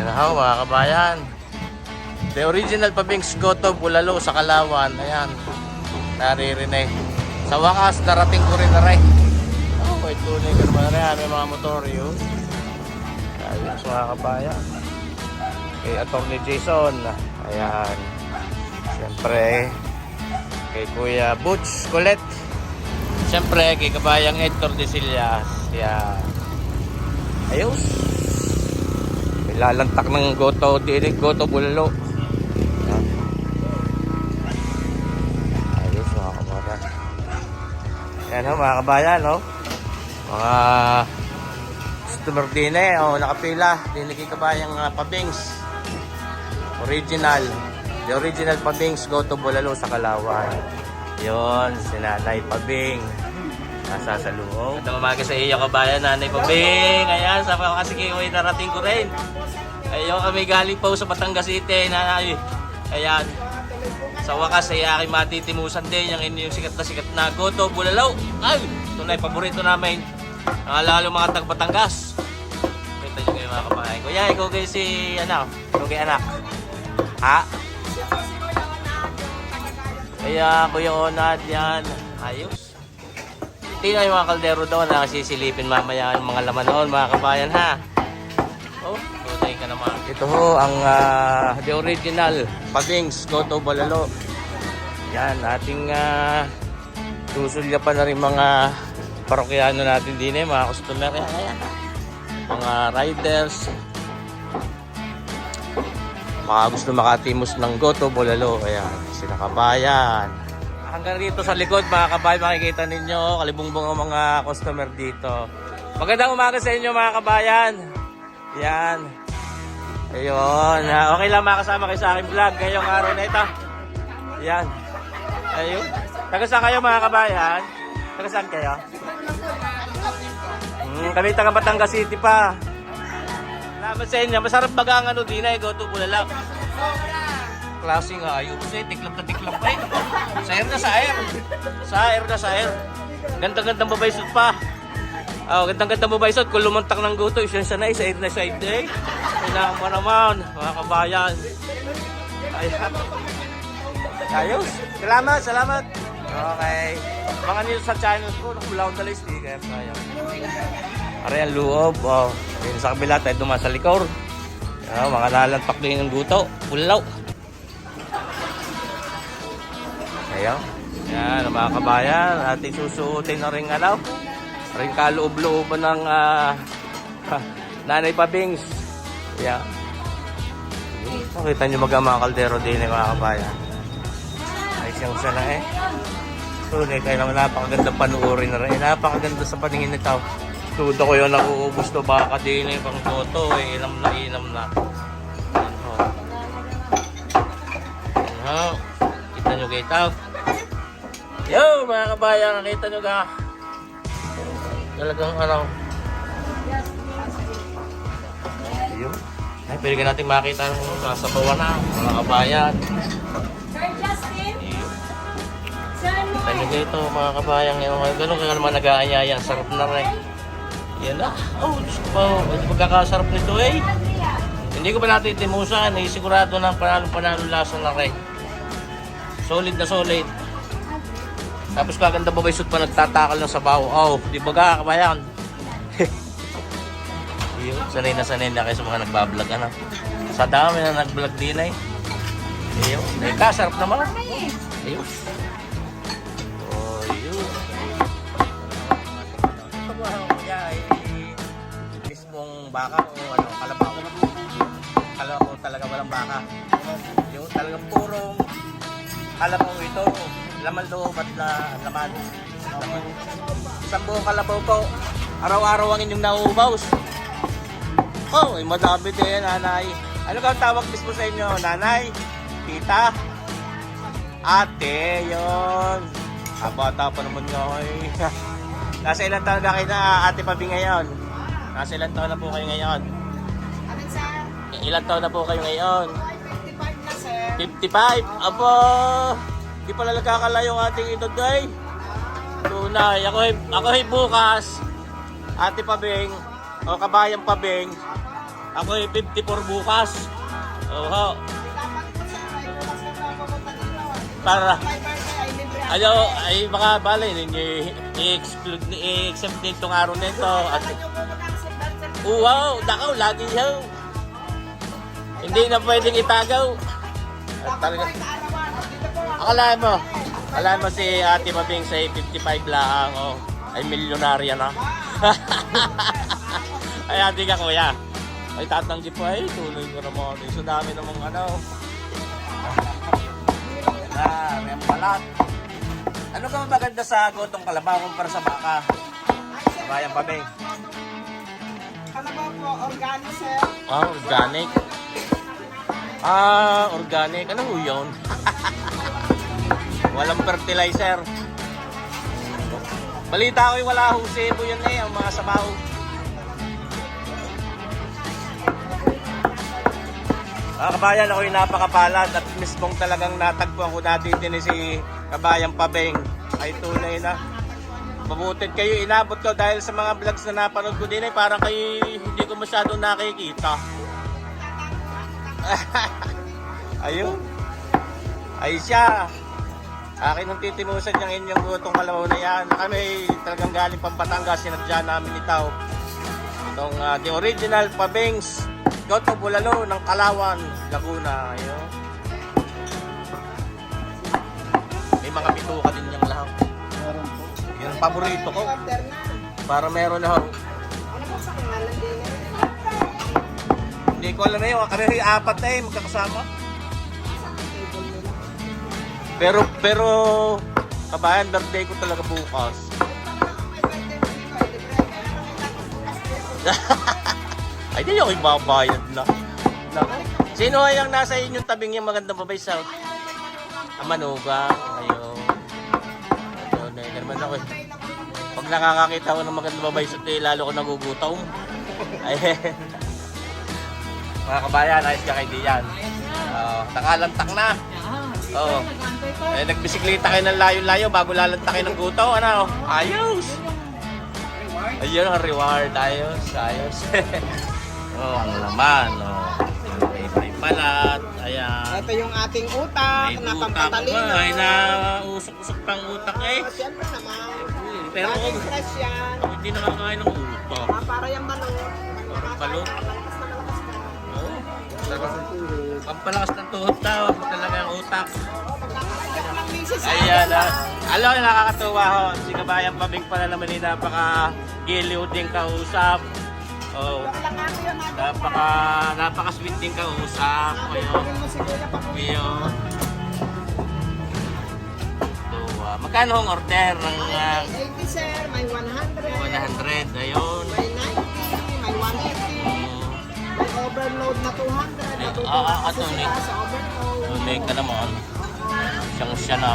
Yan ako mga kabayan. The original Pabings Goto Bulalo sa Kalawan. Ayan. Naririnig. Sa wakas, narating ko rin na rin. Oh, may tunay ka naman rin. May mga motor yun. Ayos mga kabayan. Kay Atty. Jason. Ayan. Siyempre, kay Kuya Butch Colette. Siyempre, kay kabayang Hector de Sillas. Yan. Ayos. Lalantak ng goto, dinig goto bulalo. Ayos mga kabayan. Yan ho mga kabayan, no? Mga customer din eh, oh, nakapila. Dinig kay kabayang uh, pabings. Original. The original pabings goto bulalo sa Kalawan. Yon, si Nanay Pabing. Nasa sa loob. Ito umaga sa iyo kabayan, Nanay Pabing. Ayan, sa kasi kayo ay narating ko rin. Ayun kami galing po sa Batangas City, Nanay. Ayan. Sa wakas ay aking matitimusan din yung inyong sikat na sikat na goto bulalaw. Ay, yung paborito namin. Ang lalo mga tag Batangas. Kita nyo kayo mga kabayan. Kuya, ikaw kayo si, ano, ikaw kay anak. Ha? Kaya Kuya Onad yan. Ayos. Tingnan yung mga kaldero doon na sisilipin mamaya ang mga laman noon mga kabayan ha. Oh, tunay naman. Ito ho ang ah, the original Pabings Goto Balalo. Yan, ating uh, susulya pa na rin mga parokyano natin din eh, mga customer. Yan, yan. Mga riders, mga gusto makatimos ng goto, bolalo, ayan, sila kabayan. Hanggang dito sa likod, mga kabayan, makikita ninyo, kalibungbong ang mga customer dito. Magandang umaga sa inyo, mga kabayan. Yan. Ayun. Okay lang makasama kayo sa aking vlog ngayong araw na ito. Yan. Ayun. Taga saan kayo, mga kabayan? Taga kayo? Hmm, kami taga Batangas City pa. Salamat sa inyo. Masarap baga ang ano din ay goto bulalak. Klaseng ayos eh. Tiklap na tiklap pa eh. Sa air na sa air. Sa air na sa air. Gandang-gandang babaysot pa. Oh, gandang-gandang babaysot. Kung lumuntak ng goto, isyan siya na eh. Sa air na sa air eh. Kailangan mo naman. Mga kabayan. Ayan. Ayos. Salamat, salamat. Okay. Mga nyo sa channel ko, nakulaw na list eh. Kaya kaya. Ari ang loob. Oh. Ayun sa kabila tayo dumaan sa likor. Ah, mga lalantak din ng guto. Pulaw. Ayan. Yan, ang mga kabayan. Ating susuotin na rin alaw. Ring kaloob-looban ng ah, Nanay Pabings. Ayan. Nakita nyo mag mga kaldero din eh, mga kabayan. Ay siyang sana eh. Tunay kayo naman napakaganda panuorin na rin. Napakaganda sa paningin nito. Tudo ko yun nakuubos to baka din eh pang photo eh. Inam na inam na. Ano. Ano. Kita nyo kayo tao. Yo mga kabayan, nakita nyo ka. Talagang ano. Pwede ka natin makita kung nasa bawa na, mga kabayan. Sir Justin, Ano dito mga kabayang yung ganun ka naman nag-aanyaya, sarap na rin. Yan na. Oh, Diyos ko pa. oh. Ito pagkakasarap nito eh. Hindi ko pa natin timusan. Eh, sigurado na panalo-panalo lasa na rin. Solid na solid. Tapos kaganda ba isot pa nagtatakal ng sabaw. Oh, di ba ka kabayan? Yun, sanay na sanay na kayo sa mga nagbablog ano. Sa dami na nag-vlog din eh. Ayun, eh, kasarap naman. Ayun. Oh, yun. Kaya ay mismong baka o ano, kalabaw? Kalabaw talaga walang baka. Yung talagang purong kalabaw ito. Laman loob at na laman. Isang buong kalabaw po. Araw-araw ang inyong nauubaws. Oh, ay madami din, nanay. Ano ka ang tawag mismo sa inyo, nanay? Tita? Ate, yon. Ah, bata pa naman nga eh. Nasa ilang taon na kayo na ate Pabi ngayon? Nasa ilang taon na po kayo ngayon? Amin sa Ilang taon na po kayo ngayon? 55 na, sir. 55? Abo! Di pala nagkakalayo ang ating ito, day. Tunay. Ako, ay- ako bukas, ate Pabing, o kabayang Pabing, Ako ay 54 bukas. Oho. Para, birthday ay baka bala, i- i-exclude, i-exempt nitong araw nito. At, oh, wow, nakaw, lagi yaw. Hindi na pwedeng itagaw. At talaga, akala mo, akala mo si Ate Mabing sa 55 lang, oh, ay milyonarya na. ay, ate ka kuya. Ay, tatanggi po, ay, tuloy ko naman. Eh, so dami namang ano. Ah, may palat. Ano ka maganda sa gotong kalabaw kumpara sa baka? Ay, sir, Bayan pa, Beng. Kalabaw po, organo sir. Ah, organic. Ah, organic. Ano ho yun? Walang fertilizer. Balita ko'y wala ho sebo yun eh, ang mga sabaw. Ah, kabayan, ako'y napakapalad at mismong talagang natagpuan ko dati din eh, si Kabayan Pabeng. Ay tunay na. Mabutit kayo, inabot ko dahil sa mga vlogs na napanood ko din eh, parang kayo hindi ko masyado nakikita. Ayun. Ay siya. Akin ang titinusan niyang inyong gutong kalabaw na yan. Kami talagang galing pang Batangas, sinadya namin itaw. Itong ah, the original Pabings, Goto Bulalo ng Kalawan, Laguna. Ayun. May mga bituka din niyang lahat. Yun ang paborito ko. Para meron ho. Ano po sa pangalan din? Hindi ko alam na yun. Kami yung apat na eh, magkakasama. Pero, pero, kabayan, birthday ko talaga bukas. Ay. Ay, di ako ibabayad na. na. Sino ay ang nasa inyong tabing yung magandang babay sa Amanugang? Ayun. Ayun, ayun naman ako eh. Pag nakakakita ko ng magandang babay sa tayo, lalo ko nagugutom. Ay, mga kabayan, ayos ka kay Diyan. Uh, nakalantak na. Oo. Eh, nagbisikleta kayo ng layo-layo bago lalantakin ng guto. Ano? Ayos! Ayun ang reward. Ayos, ayos. oh, ang laman. Oh. May, may palat. Ayan. Ito yung ating utak May na utak pampatalino. pa. Ay, na usok-usok pang utak eh. Oh, Siyempre naman. Pero Laging fresh yan. hindi nakakain ng utak. Ah, para yung balot. Parang balot? Malakas na malakas na. Pampalakas ng tuhod daw. Talaga ang utak. Oh. Ayan ah. Alam nakakatuwa ho. Si Kabayan Pabing pala naman yung napaka giliw din kausap. Oh, napaka napaka sweet din kausap. Pa po. Ayo. Tuwa. Magkano ang order ng ah, May 80 sir, may 100. 100? Ayun. May overload na 200. Eh, Natutuwa ah, ah, kasi ato, sila sa overload. Tuloy ka naman. Siyang siya na.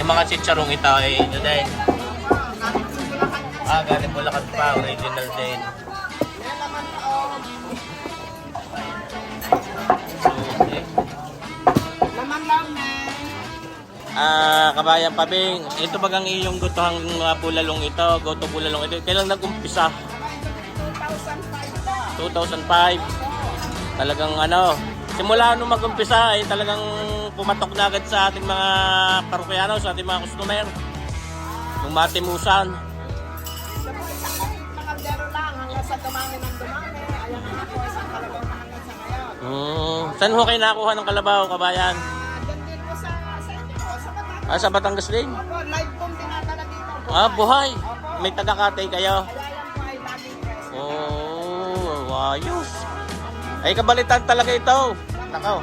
Yung mga chicharong ito ay yun din. Ah, galing Bulacan pa. Original din. Oh. Ah, kabayan Pabing, ito bagang iyong gutohang uh, bulalong ito, goto bulalong ito. Kailan nag-umpisa? 2005 pa. 2005. Talagang ano, simula nung mag-umpisa ay talagang pumatok na agad sa ating mga parokyano, sa ating mga customer. Nung matimusan. Lang hanggang sa dumami ng dumami. Ayan na po isang kalabaw na hanggang sa ngayon. Hmm, saan ho kayo nakuha ng kalabaw, kabayan? Ah, sa, Batangas. Din? Opo, live pong dito. Ah, buhay. May taga-katay kayo. Kaya ayos. Ay, kabalitan talaga ito. Nakaw.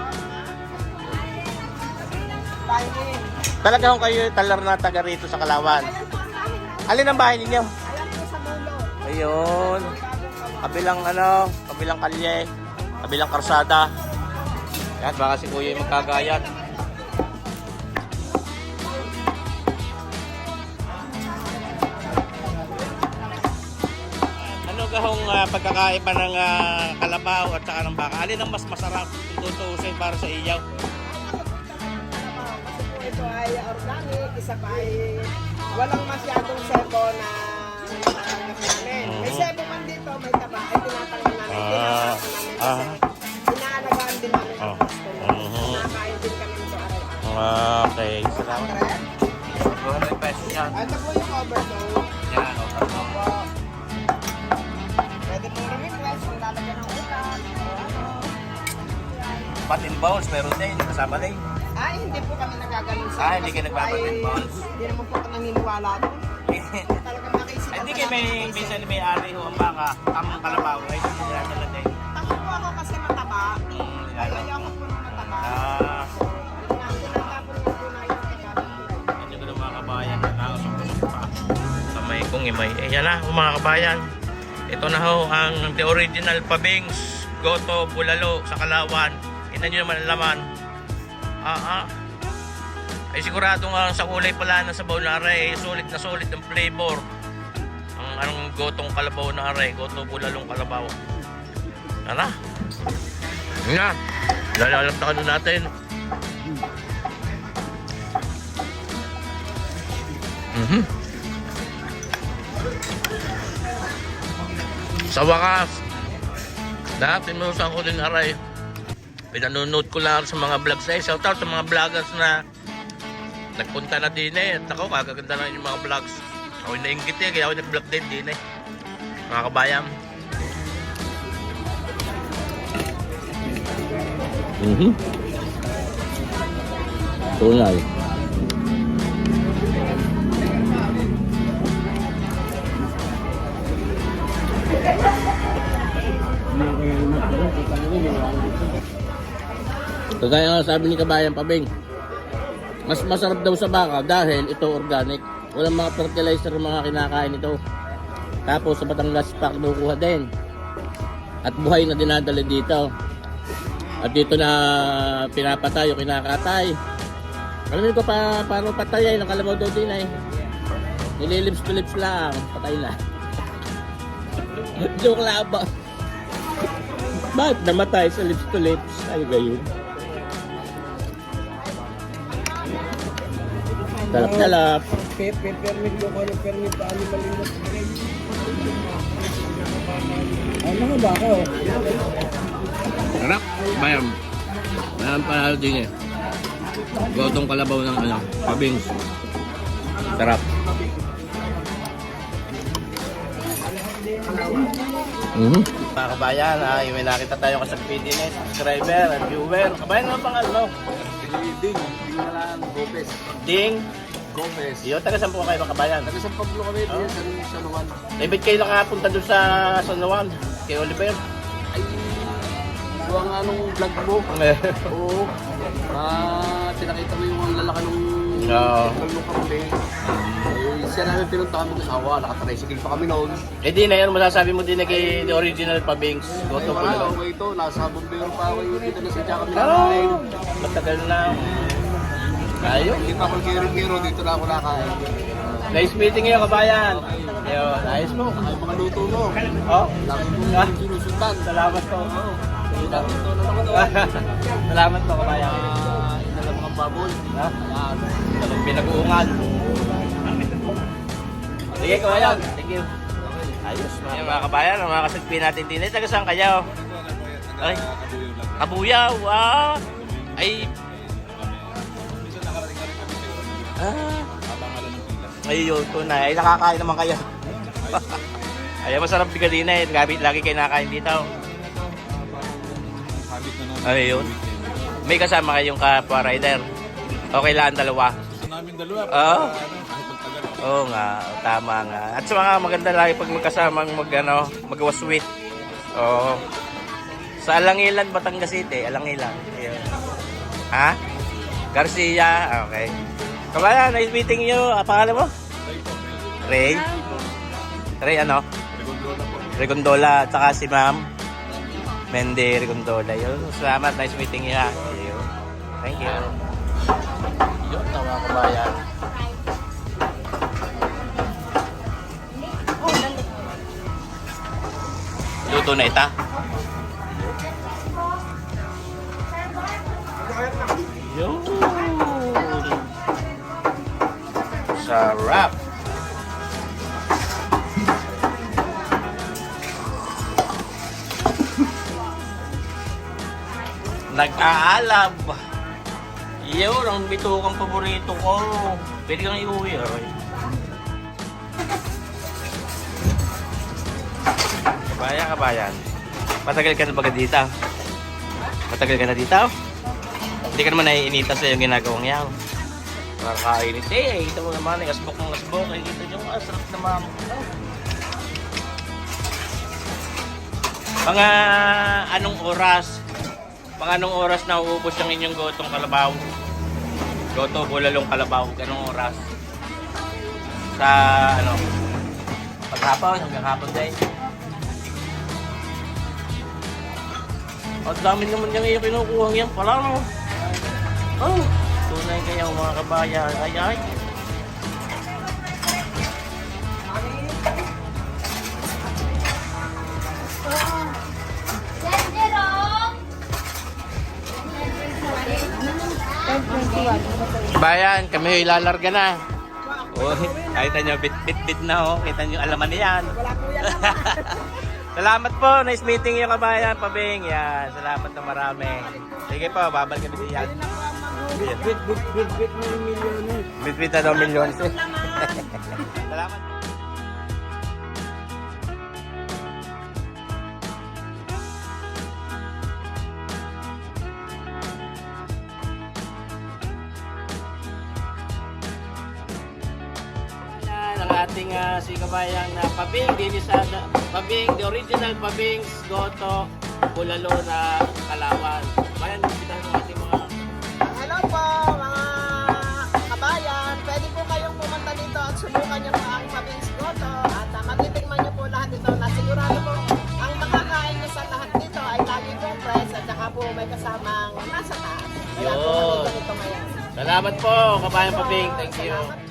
Talaga kung kayo talar na taga rito sa Kalawan. Alin ang bahay ninyo? Ayun. Kabilang ano, kabilang kalye, kabilang karsada. Yan, baka si Kuya yung magkagayat. Uh, pagkakaiba ng ah, kalabaw at saka ng baka? Alin ang mas masarap kung tutuusin para sa iyaw? Kasi po ito ay organic, isa pa ay walang masyadong sebo na tinatanggap namin. May sebo man dito, may taba, ay tinatanggap namin. Ah, ah. inaalagaan din namin ang Ah. customer. Mhm. Nakakain din kami nito araw-araw. Ah, okay. Salamat. 200 pesos yan. Ito po yung overload. Yan, lalagyan ng ulan. o ano. Pat and balls, meron din. Kasama din. Ay, hindi po kami nagaganon sa Ah, hindi kayo and balls. Hindi naman po ako naniniwala doon. Talagang Hindi kayo may minsan may ari ho ang baka, ang kalabaw, ay dala din. Takot po ako kasi mataba. Hmm, Ay, lalo. ayoko po ng mataba. Ah, hindi ko na mga kabayan, nakakasok-pasok pa. Sa may kung imay. Eh, yan na, mga kabayan. Ito na ho ang the original pabings, goto, bulalo, sa Kalawan. Ina nyo naman laman. Ah, ah. Ay sigurado nga sa kulay pala ng sabaw na aray, eh, sulit na sulit ang flavor. Ang anong gotong kalabaw na aray, goto bulalong kalabaw. Tara. Yun na. Lalalaptakan na natin. Mhm. Sa wakas, lahat tinurusan ko din aray. Pinanonood ko lang sa mga vlogs eh. Shout out sa mga vloggers na nagpunta na din eh. At ako, kagaganda na yung mga vlogs. Ako yung nainggit eh, kaya ako nag-vlog din din eh. Mga kabayan. Mhm. Tunay. Kagaya nga sabi ni Kabayan Pabing, mas masarap daw sa baka dahil ito organic. Walang mga fertilizer mga kinakain ito. Tapos sa Batangas pa kinukuha din. At buhay na dinadala dito. At dito na pinapatay o kinakatay. Alam ko pa paano patay ay nakalabaw daw din ay. Nililips to lips lang, patay na. Joke lang ba? Bakit namatay sa lips to lips? Ay gayon. Talap-talap. Permit ko kung ano permit pa ano malinis. Ano nga ba ako? Sarap. Bayam. Bayam pa din eh. Gotong kalabaw ng ano, pabings. Sarap. Mhm. Mga kabayan, ay may nakita tayo kasag PDNet, subscriber at viewer. Kabayan naman pangalan mo? Ding, Ding Malan Gomez. Ding. Gomez. Iyo, taga saan po kayo mga kabayan? Taga San Pablo kami, Oh. oh. sa San Juan. Eh, ba't kayo nakapunta doon sa San Juan? Kay Oliver? Ay, gawa nga nung vlog mo. Oo. Ah, pinakita mo yung lalaki nung Oo. nung kami. Eh, siya namin pinunta kami ng asawa, nakatricycle pa kami noon. Eh di na yun, masasabi mo din na kay the original. Goto Goto pa po nga, lang. okay ito, nasa bumbero pa ako yung dito na sa Jaka Oh, Pinakain. matagal na. Ayun. Hindi pa ako giro-giro, dito na ako nakain. Nice meeting ngayon, kabayan. Ayun, ayos mo. Ay, mga luto mo. Oh, Lagi mo Ah. sinusundan. salamat po. Lagi ito na naman doon. salamat po, kabayan. Ah, ina ng mga baboy. Ha? Ayan. Walang pinag-uungan. Sige, kabayan. Thank you. Ayos, mga, mga kabayan, mga kasagpi natin din. Ay, taga saan kayo? Ay, Kabuyaw. Ah, ay, Ah. Ayun, tunay. Ay, nakakain naman kayo. Ay, masarap bigadina eh. Lagi, lagi kayo nakakain dito. Ayun. May kasama kayong kapwa rider. Okay lang ang dalawa. Namin dalawa. Oo. kahit magtagal. Oo nga, tama nga. At sa mga maganda lagi pag magkasamang mag, ano, magwaswit. Oo. Sa Alangilan, Batangas City. Alangilan. Ayun. Ha? Garcia. Okay. Kabayan, nice meeting you. Ah, pangalan mo? Ray. Ray ano? Regondola. At saka si ma'am. Mende Regondola. Yun. Salamat. Nice meeting you. ha. Ayun. Thank you. Yun, tawa ko bayan. Luto na ita. Yun. Sarap. Nag-aalab. Nag-aalab. Yun, ang bitukang paborito ko. Pwede kang iuwi, Roy. Kabayan, kabayan. Matagal ka na baga dito? Matagal ka na dito? Hindi ka naman naiinita sa yung ginagawang yan. Nakakainit eh. Kita mo naman, eh, asbok ng asbok. Kita nyo, ah, sarap na mama. Mga anong oras? Mga anong oras na uubos yung inyong gotong kalabaw? Goto, bulalong kalabaw. Anong oras? Sa ano? Paghapon, hanggang hapon din. Ang dami naman niyang iyo kinukuha yan pala, no? Oh, tunay kayo mga kabayan. Ay, ay. Bayan, kami ilalarga na. Oh, kita nyo, bit-bit-bit na oh. Kita nyo, alaman na yan. Wala po yan. Salamat po. Nice meeting yung kabayan, Pabing. Yan, salamat na marami. Sige po, babalik kami diyan. Bit, bit, bit, bit na yung milyon eh. Bit-bit na daw milyon. Laman. salamat. ah, si kabayang na pabing, din sa pabing, the original pabing, goto, bulalo na kalawan. Bayan, kita ng ating mga Hello po mga kabayan. Pwede po kayong pumunta dito at subukan yung ang Mabings Goto. At uh, matitikman nyo po lahat ito na sigurado po ang makakain nyo sa lahat dito ay lagi pong fresh at saka po may kasamang nasa taas. Kaya po kami ganito ngayon. Salamat po, kabayan pabing. Thank you. Salamat